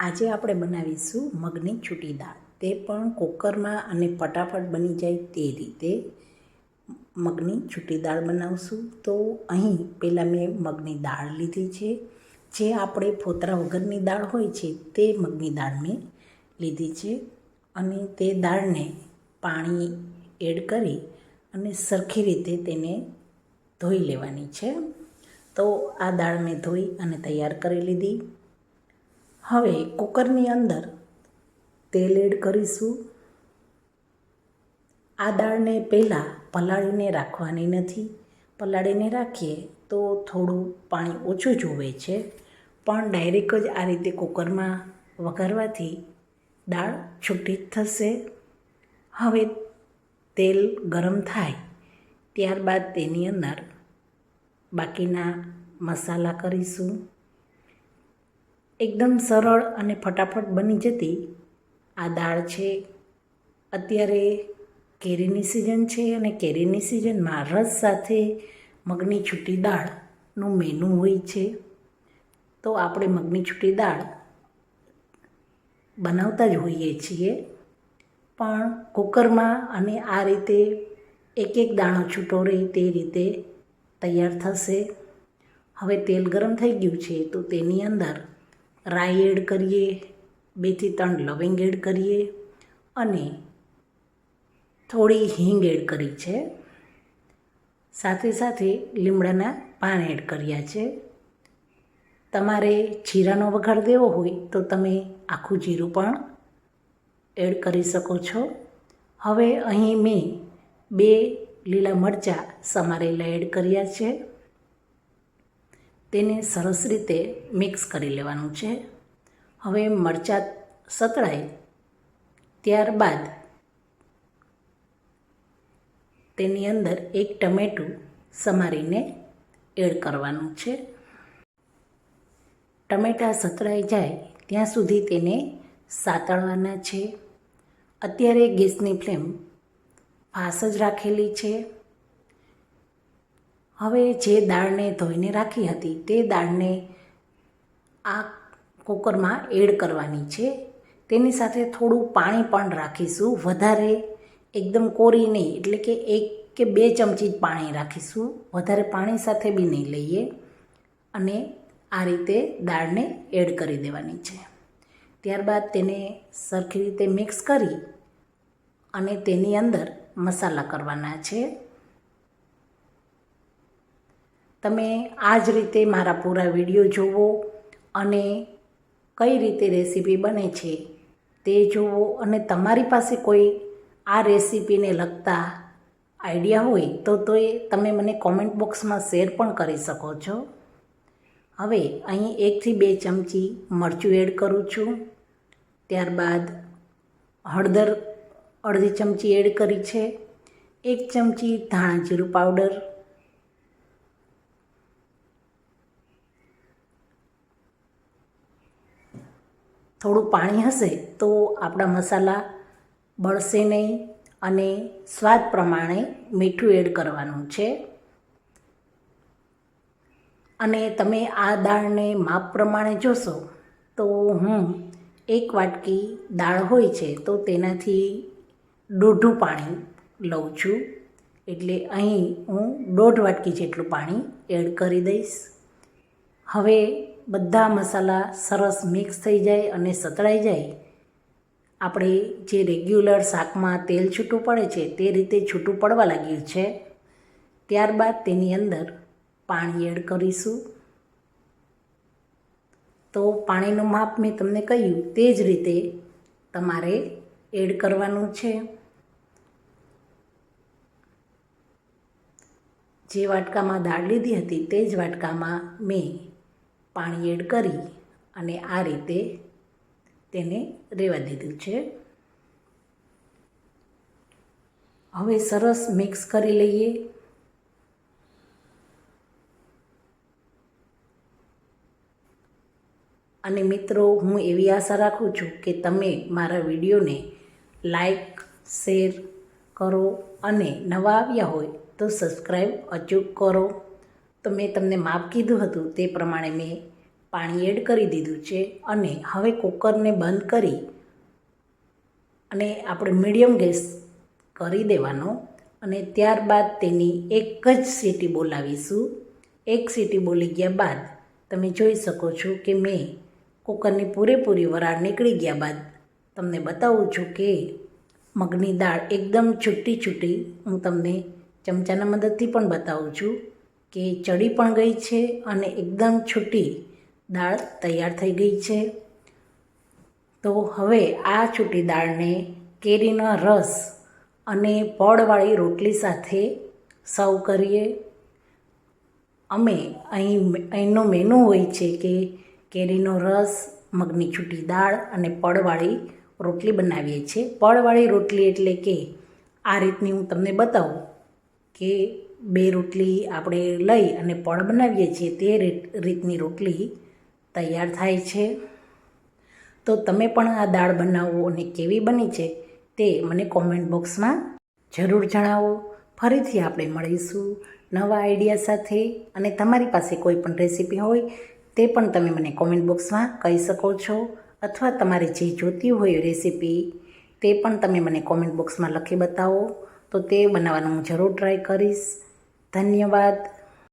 આજે આપણે બનાવીશું મગની છૂટી દાળ. તે પણ કુકરમાં અને ફટાફટ બની જાય તે રીતે મગની છૂટી દાળ બનાવશું. તો અહીં પહેલાં મેં મગની દાળ લીધી છે. જે આપણે ફોતરા વગરની દાળ હોય છે તે મગની દાળ મેં લીધી છે. અને તે દાળને પાણી એડ કરી અને સરખી રીતે તેને ધોઈ લેવાની છે. તો આ દાળ મેં ધોઈ અને તૈયાર કરી લીધી. હવે કુકરની અંદર તેલ એડ કરીશું. આ દાળને પહેલાં પલાળીને રાખવાની નથી. પલાળીને રાખીએ તો થોડું પાણી ઓછું જોવે છે. પણ ડાયરેક્ટ જ આ રીતે કુકરમાં વઘારવાથી દાળ છૂટી જ થશે. હવે તેલ ગરમ થાય ત્યારબાદ તેની અંદર બાકીના મસાલા કરીશું. એકદમ સરળ અને ફટાફટ બની જતી આ દાળ છે. અત્યારે કેરીની સિઝન છે અને કેરીની સિઝનમાં રસ સાથે મગની છૂટી દાળનું મેનુ હોય છે. તો આપણે મગની છૂટી દાળ બનાવતા જ હોઈએ છીએ. પણ કુકરમાં અને આ રીતે એક એક દાણો છૂટો રહે તે રીતે તૈયાર થશે. હવે તેલ ગરમ થઈ ગયું છે તો તેની અંદર રાઈ એડ કરીએ, બેથી ત્રણ લવિંગ એડ કરીએ અને થોડી હિંગ એડ કરી છે. સાથે સાથે લીમડાના પાન એડ કર્યા છે. તમારે જીરાનો વઘાર દેવો હોય તો તમે આખું જીરું પણ એડ કરી શકો છો. હવે અહીં મેં બે લીલા મરચાં સમારેલા એડ કર્યા છે. તેને સરસ રીતે મિક્સ કરી લેવાનું છે. હવે મરચાં સતળાય ત્યારબાદ તેની અંદર એક ટમેટું સમારીને એડ કરવાનું છે. ટમેટાં સતળાઈ જાય ત્યાં સુધી તેને સાતળવાના છે. અત્યારે ગેસની ફ્લેમ ફાસ જ રાખેલી છે. હવે જે દાળને ધોઈને રાખી હતી તે દાળને આ કુકરમાં એડ કરવાની છે. તેની સાથે થોડું પાણી પણ રાખીશું. વધારે એકદમ કોરી નહીં, એટલે કે એક કે બે ચમચી પાણી રાખીશું. વધારે પાણી સાથે બી નહીં લઈએ અને આ રીતે દાળને એડ કરી દેવાની છે. ત્યારબાદ તેને સરખી રીતે મિક્સ કરી અને તેની અંદર મસાલા કરવાના છે. તમે આ જ રીતે મારા પૂરા વીડિયો જુઓ અને કઈ રીતે રેસીપી બને છે તે જુઓ અને તમારી પાસે કોઈ આ રેસીપીને લગતા આઈડિયા હોય તો તો એ તમે મને કોમેન્ટ બોક્સમાં શેર પણ કરી શકો છો. હવે અહીં એકથી બે ચમચી મરચું એડ કરું છું. ત્યારબાદ હળદર અડધી ચમચી એડ કરી છે. એક ચમચી ધાણા જીરું પાવડર થોડું પાણી હશે તો આપણા મસાલા બળશે નહીં અને સ્વાદ પ્રમાણે મીઠું એડ કરવાનું છે. અને તમે આ દાળને માપ પ્રમાણે જોશો તો હું એક વાટકી દાળ હોય છે તો તેનાથી દોઢું પાણી લઉં છું. એટલે અહીં હું દોઢ વાટકી જેટલું પાણી એડ કરી દઈશ. હવે બધા મસાલા સરસ મિક્સ થઈ જાય અને સતળાઈ જાય. આપણે જે રેગ્યુલર શાકમાં તેલ છૂટું પડે છે તે રીતે છૂટું પડવા લાગ્યું છે. ત્યારબાદ તેની અંદર પાણી એડ કરીશું. તો પાણીનું માપ મેં તમને કહ્યું તે જ રીતે તમારે એડ કરવાનું છે. જે વાટકામાં દાળ લીધી હતી તે જ વાટકામાં મેં પાણી એડ કરી અને આ રીતે તેને રહેવા દીધું છે. હવે સરસ મિક્સ કરી લઈએ. અને મિત્રો, હું એવી આશા રાખું છું કે તમે મારા વિડીયોને લાઈક, શેર કરો અને નવા આવ્યા હોય તો સબસ્ક્રાઈબ અચૂક કરો. તો મેં તમને માપ કીધું હતું તે પ્રમાણે મેં પાણી એડ કરી દીધું છે અને હવે કુકરને બંધ કરી અને આપણે મીડિયમ ગેસ કરી દેવાનો અને ત્યારબાદ તેની એક જ સીટી બોલાવીશું. એક સીટી બોલી ગયા બાદ તમે જોઈ શકો છો કે મેં કુકરની પૂરેપૂરી વરાળ નીકળી ગયા બાદ તમને બતાવું છું કે મગની દાળ એકદમ છૂટી છૂટી હું તમને ચમચાના મદદથી પણ બતાવું છું. કે ચડી પણ ગઈ છે અને એકદમ છૂટી દાળ તૈયાર થઈ ગઈ છે. તો હવે આ છૂટી દાળને કેરીનો રસ અને પોળવાળી રોટલી સાથે સર્વ કરીએ. અમે અહીં અહીંનો મેનુ હોય છે કે કેરીનો રસ, મગની છૂટી દાળ અને પડવાળી રોટલી બનાવીએ છીએ. પડવાળી રોટલી એટલે કે આ રીતની હું તમને બતાવું કે બે રોટલી આપણે લઈ અને પળ બનાવીએ છીએ તે રીત રીતની રોટલી તૈયાર થાય છે. તો તમે પણ આ દાળ બનાવો અને કેવી બની છે તે મને કોમેન્ટ બોક્સમાં જરૂર જણાવો. ફરીથી આપણે મળીશું નવા આઈડિયા સાથે. અને તમારી પાસે કોઈ પણ રેસીપી હોય તે પણ તમે મને કોમેન્ટ બોક્સમાં કહી શકો છો અથવા તમારે જે જોતી હોય રેસીપી તે પણ તમે મને કોમેન્ટ બોક્સમાં લખી બતાવો. તો તે બનાવવાનું હું જરૂર ટ્રાય કરીશ. ધન્યવાદ.